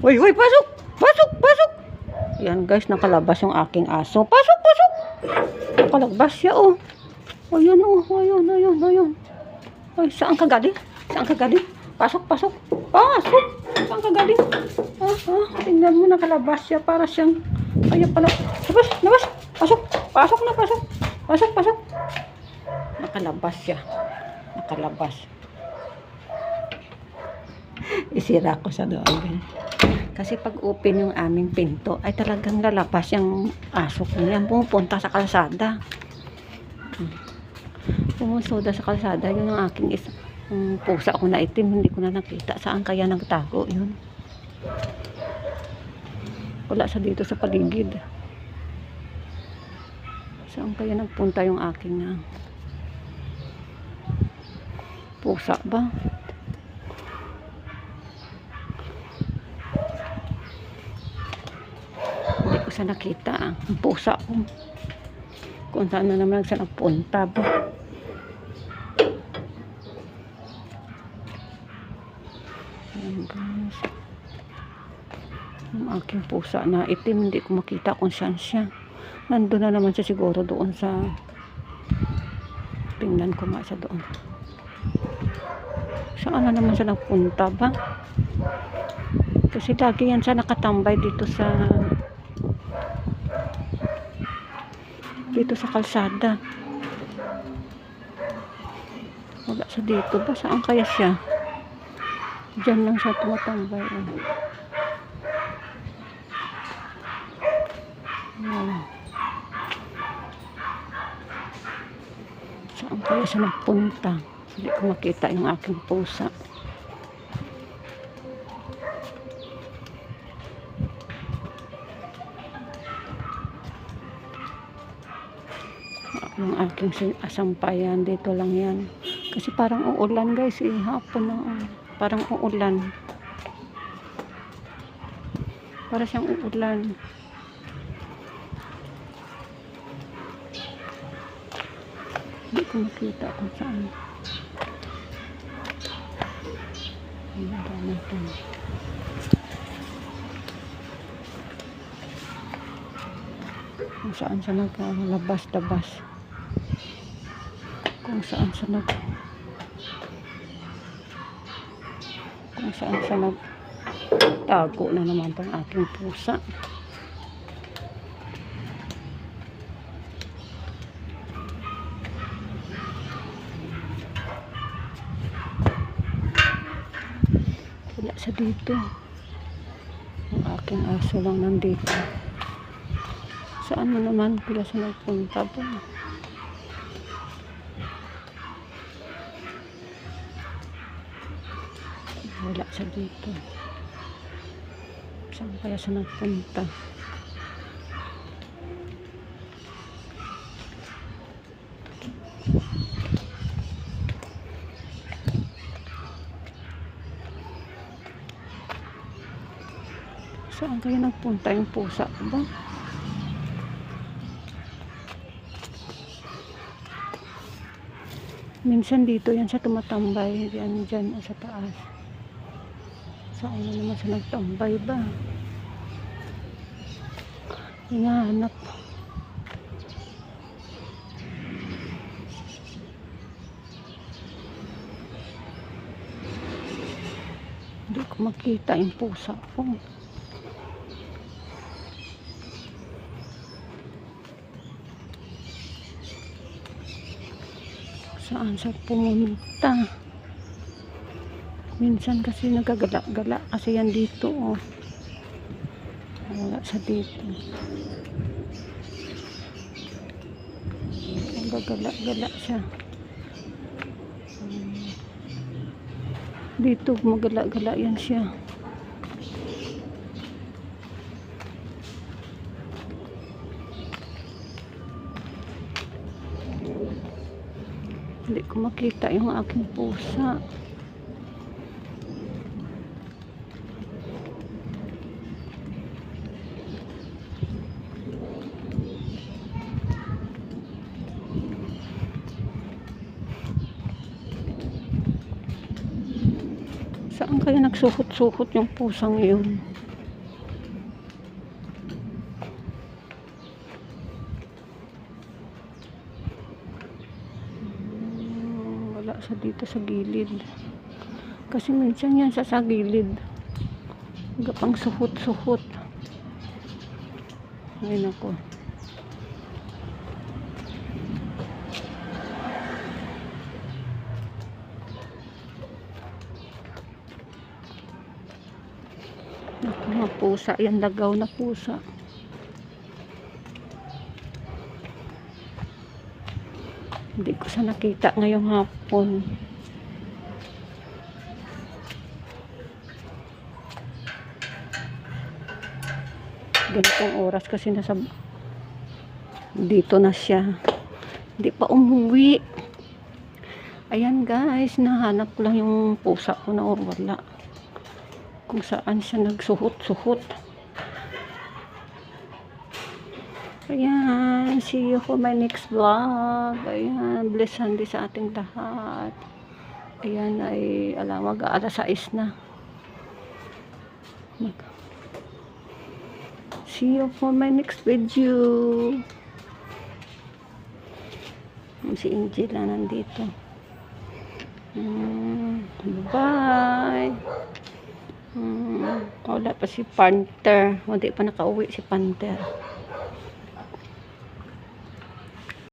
Uy, uy, pasok! Pasok, pasok! Yan guys, nakalabas yung aking aso. Pasok, pasok! Nakalabas siya oh. Ayun oh, ayun, ayun, ayun. Ay, saan ka galing? Saan ka galing? Pasok, pasok. Pasok! Saan ka galing? Ah, ah, tingnan mo, nakalabas siya para siyang... Kaya pala. Labas, labas! Pasok! Pasok na, pasok! Pasok, pasok! Nakalabas siya. Nakalabas. Isira ko sa doon. Kasi pag open yung aming pinto, ay talagang lalabas yung aso ko yan. Pumupunta sa kalsada. Pumusuda sa kalsada. Yun ang aking isa. Ang pusa ko na itim, hindi ko na nakita. Saan kaya nagtago yun? Wala sa dito sa paligid. Saan kaya nagpunta yung aking ah, pusa ba? Siya nakita. Ang pusa ko. Kung saan na naman siya nagpunta guys. Ang aking pusa na itim, hindi ko makita kung saan siya. Nandun na naman siya siguro doon sa... Tingnan ko nga siya doon. Saan na naman siya nagpunta ba? Kasi lagi yan siya nakatambay dito sa dito sa kalsada. Wala sa dito ba? Saan kaya siya? Diyan lang siya tumatambay. Oh. Ayan. Saan kaya siya nagpunta? Hindi ko makita yung aking pusa. Yung aking asampayan dito lang yan. Kasi parang uulan guys eh hapon na oh. parang uulan. Para siyang uulan. Hindi ko makita kung saan. Dami ito. kung saan siya naglalabas-labas kung saan siya nag kung saan siya nag tago na naman pang aking pusa. Wala sa dito. Ang aking aso lang nandito. Saan mo naman kila siya nagpunta ba wala siya dito. Saan kaya siya nagpunta? Saan kaya nagpunta yung pusa ba? Minsan dito yan sa tumatambay yan dyan o sa taas saan na naman siya nagtambay ba? Hinahanap. Hindi ko makita yung pusa ko. Saan siya pumunta minsan kasi nagagala-gala kasi yan dito oh. wala sa dito nagagala-gala siya dito magala-gala yan siya Hindi ko makita yung aking pusa. Saan kaya nagsukot-sukot yung pusang yun? Hmm, wala sa dito sa gilid. Kasi minsan yan sa sa gilid. Gapang suhot-suhot. Ay nako. Mga pusa. Yan, lagaw na pusa. Hindi ko sa nakita ngayong hapon. Ganitong oras kasi nasa dito na siya. Hindi pa umuwi. Ayan guys, nahanap ko lang yung pusa ko na wala. Kung saan siya nagsuhot-suhot. Ayan, see you for my next vlog. Ayan, bless Sunday sa ating lahat. Ayan ay, alam, mag alas 6 na. Mag- See you for my next video. Si Angel na nandito. Mm, bye. Wala pa si Panther. Hindi pa nakauwi si Panther.